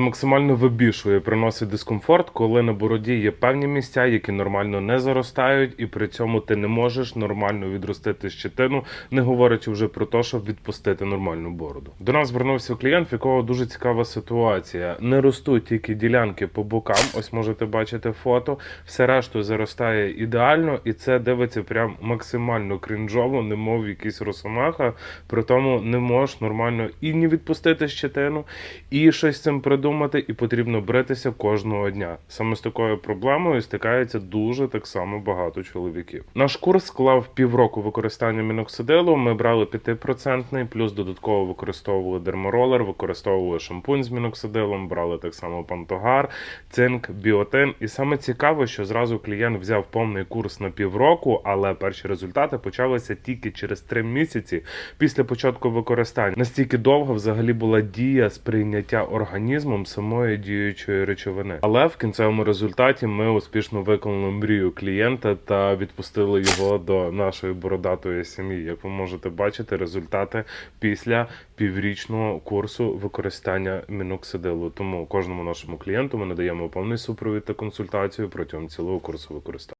Максимально вибішує, приносить дискомфорт, коли на бороді є певні місця, які нормально не заростають, і при цьому ти не можеш нормально відростити щетину, не говорячи вже про те, щоб відпустити нормальну бороду. До нас звернувся клієнт, в якого дуже цікава ситуація. Не ростуть тільки ділянки по бокам. Ось можете бачити фото. Все решту заростає ідеально, і це дивиться прям максимально крінжово, немов якийсь росомаха. При тому не можеш нормально і не відпустити щетину, і щось цим придумати, і потрібно бритися кожного дня. Саме з такою проблемою стикається дуже так само багато чоловіків. Наш курс склав півроку використання міноксидилу. Ми брали 5%, плюс додатково використовували дерморолер, використовували шампунь з міноксидилом, брали так само пантогар, цинк, біотин. І саме цікаво, що зразу клієнт взяв повний курс на півроку, але перші результати почалися тільки через 3 місяці після початку використання. Настільки довго взагалі була дія сприйняття організмом самої діючої речовини. Але в кінцевому результаті ми успішно виконали мрію клієнта та відпустили його до нашої бородатої сім'ї. Як ви можете бачити, результати після піврічного курсу використання міноксидилу. Тому кожному нашому клієнту ми надаємо повний супровід та консультацію протягом цілого курсу використання.